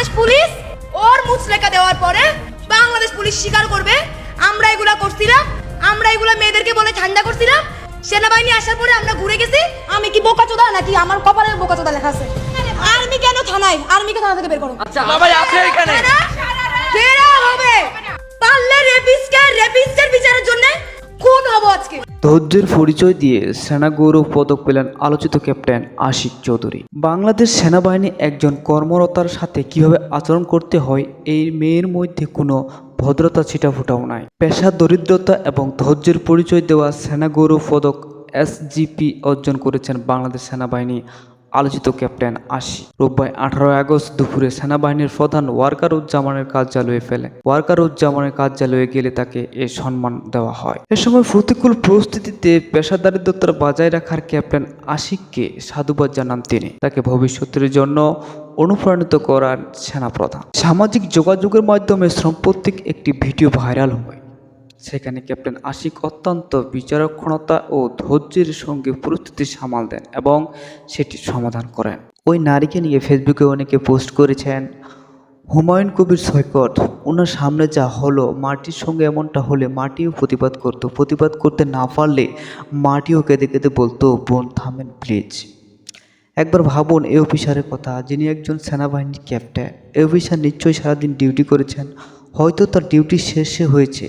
Bangladesh police ওর মুচলেকা দেওয়ার পরে Bangladesh police স্বীকার করবে আমরা এগুলা করছিলাম আমরা এগুলা মেয়েদেরকে বলে ঠান্ডা করছিলাম সেনাবাহিনী আসার পরে আমরা ঘুরে গেছি আমি কি বোকা চোদা নাকি আমার কপালে বোকাচোদা লেখা আছে? আর্মি কেন থানায়? আর্মিকে থানা থেকে বের করো? আচ্ছা বাবা আছে এখানে। কেরা হবে। ধৈর্যের পরিচয় দিয়ে সেনা গৌরব পদক পেলেন আলোচিত ক্যাপ্টেন আশিক চৌধুরী। বাংলাদেশ সেনাবাহিনী একজন কর্মরতার সাথে কীভাবে আচরণ করতে হয়, এই মেয়ের মধ্যে কোনো ভদ্রতা ছিটাফোটাও নাই। পেশা, দরিদ্রতা এবং ধৈর্যের পরিচয় দেওয়া সেনা গৌরব পদক এসজিপি অর্জন করেছেন বাংলাদেশ সেনাবাহিনী আলোচিত ক্যাপ্টেন আশি রোববার আঠারোই আগস্ট দুপুরে সেনাবাহিনীর প্রধান ওয়ার্কারুজ্জামানের কার্যালয়ে ফেলে। ওয়ার্কার উজ্জামানের কার্যালয়ে গেলে তাকে এ সম্মান দেওয়া হয়। এ সময় প্রতিকূল পরিস্থিতিতে পেশাদারিত্বতা বজায় রাখার ক্যাপ্টেন আশিককে সাধুবাদ জানান তিনি। তাকে ভবিষ্যতের জন্য অনুপ্রাণিত করার সেনাপ্রধান। সামাজিক যোগাযোগের মাধ্যমে সম্পত্তিক একটি ভিডিও ভাইরাল হয়। সেখানে ক্যাপ্টেন আশিক অত্যন্ত বিচারক্ষণতা ও ধৈর্যের সঙ্গে পরিস্থিতি সামাল দেন এবং সেটি সমাধান করেন। ওই নারীকে নিয়ে ফেসবুকে অনেকে পোস্ট করেছেন, হুমায়ুন কবির সৈকত ওনার সামনে যা হলো, মাটির সঙ্গে এমনটা হলে মাটিও প্রতিবাদ করতো, প্রতিবাদ করতে না পারলে মাটিও কেঁদে কেঁদে বলতো, বোন, থামেন প্লিজ। একবার ভাবুন, এই অফিসারের কথা, যিনি একজন সেনাবাহিনীর ক্যাপ্টেন। এই অফিসার নিশ্চয়ই সারাদিন ডিউটি করেছেন, হয়তো তার ডিউটি শেষে হয়েছে।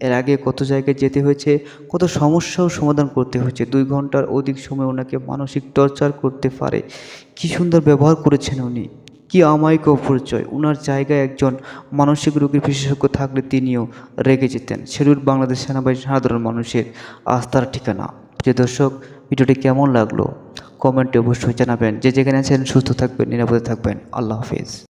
এর আগে কত জায়গায় যেতে হয়েছে, কত সমস্যাও সমাধান করতে হয়েছে। দুই ঘণ্টার অধিক সময় ওনাকে মানসিক টর্চার করতে পারে। কি সুন্দর ব্যবহার করেছেন উনি। কি আমায়িক পরিচয় ওনার জায়গায় একজন মানসিক রোগীর বিশেষজ্ঞ থাকলে তিনিও রেগে যেতেন। সেরুর বাংলাদেশ সেনাবাহিনী সাধারণ মানুষের আস্থার ঠিকানা। যে দর্শক, ভিডিওটি কেমন লাগল? কমেন্টে অবশ্যই জানাবেন। যে যেখানে আছেন, সুস্থ থাকবেন, নিরাপদে থাকবেন। আল্লাহ হাফিজ।